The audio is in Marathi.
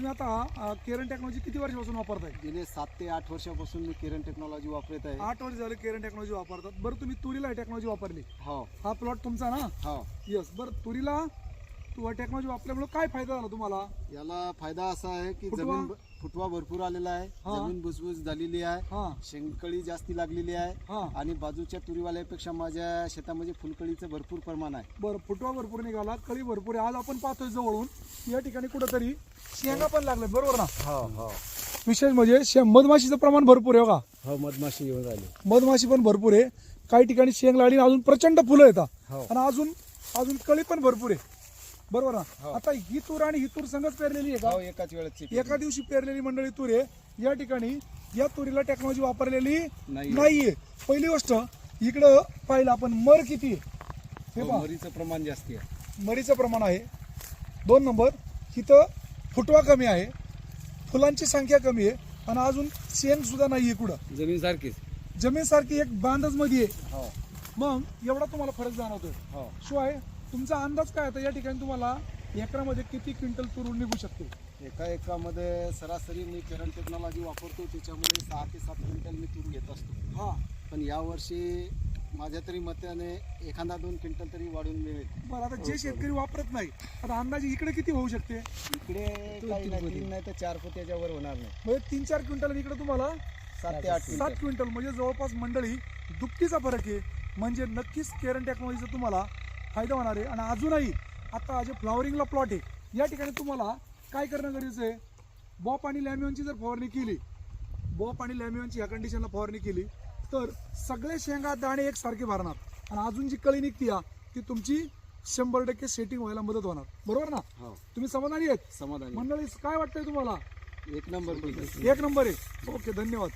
तुम्ही आता केरन टेक्नॉलॉजी किती वर्षापासून वापरताय? गेले सात ते आठ वर्षापासून मी किरण टेक्नॉलॉजी वापरत आहे. आठ वर्ष झाले केरन टेक्नॉलॉजी वापरतात. बरं तुम्ही तुरीला टेक्नॉलॉजी वापरली. हो. हा प्लॉट तुमचा ना? हो. येस बरं तुरीला तू टेक्नॉलॉजी वापरल्यामुळे काय फायदा झाला तुम्हाला? याला फायदा असा आहे की फुटवा? जमीन फुटवा भरपूर आलेला आहे. हा. जमीन भुसभुस झालेली आहे. हा. शेंगकळी जास्ती लागलेली आहे. हा. आणि बाजूच्या तुरीवाल्यापेक्षा माझ्या शेतामध्ये फुलकळीचं भरपूर प्रमाण आहे. बरं फुटवा भरपूर निघाला कळी भरपूर आहे. आज आपण पाहतोय जवळून या ठिकाणी कुठंतरी शेंगा पण लागले बरोबर ना? हो हो. विशेष म्हणजे शे- मधमाशीचं प्रमाण भरपूर आहे हो का? हो मधमाशी येऊन राहिली. मधमाशी पण भरपूर आहे. काही ठिकाणी शेंग लागली आणि अजून प्रचंड फुलं येतात. हो. आणि अजून अजून कळी पण भरपूर आहे. बरोबर ना? हो. आता ही तूर आणि ही तूर संगच पेरलेली आहे का? हो एकाच वेळेची एका दिवशी पेरलेली मंडळी तूर आहे. या ठिकाणी या तुरीला टेक्नॉलॉजी वापरलेली नाहीये. पहिली गोष्ट इकडं पाहिलं आपण मर किती आहे? हे मरीचं प्रमाण जास्ती आहे. मरीचं प्रमाण आहे. दोन नंबर इथं फुटवा कमी आहे. फुलांची संख्या कमी आहे. आणि अजून शेंग सुद्धा नाहीये कुठं. जमीन सारखीच जमीनसारखी एक बांधच मध्ये हो. मग एवढा तुम्हाला फरक जाणवतोय. हो. शिवाय तुमचा अंदाज काय आता या ठिकाणी तुम्हाला एकरामध्ये किती क्विंटल तूर निघू शकते? एका एकामध्ये सरासरी मी किरण टेक्नॉलॉजी वापरतो त्याच्यामुळे सहा ते सात क्विंटल मी तूर घेत असतो. हा. पण यावर्षी माझ्या तरी मताने एखादा दोन क्विंटल तरी वाढून मिळेल. बरं आता जे शेतकरी वापरत नाही आता अंदाजे इकडे किती होऊ शकते? इकडे काही नाही तीन नाही तर चार फूट याच्यावर होणार नाही. म्हणजे तीन चार क्विंटल इकडे तुम्हाला सात ते आठ सात क्विंटल. क्विंटल म्हणजे जवळपास मंडळी दुपटीचा फरक आहे. म्हणजे नक्कीच केरन टेक्नॉलॉजीचा तुम्हाला फायदा होणार आहे. आणि अजूनही आता जे फ्लॉवरिंगला प्लॉट आहे या ठिकाणी तुम्हाला काय करणं गरजेचं आहे? बॉप आणि लॅमिओनची जर फवारणी केली बॉप आणि लॅमिओनची ह्या कंडिशनला फवारणी केली तर सगळे शेंगा दाणे एकसारखे भरणार. आणि अजून जी कळी निघती या ती तुमची शंभर टक्के सेटिंग व्हायला मदत होणार. बरोबर ना? हो. तुम्ही समाधानी आहेत? समाधानी मंडळी काय वाटतंय तुम्हाला? एक नंबर एक नंबर आहे. ओके धन्यवाद.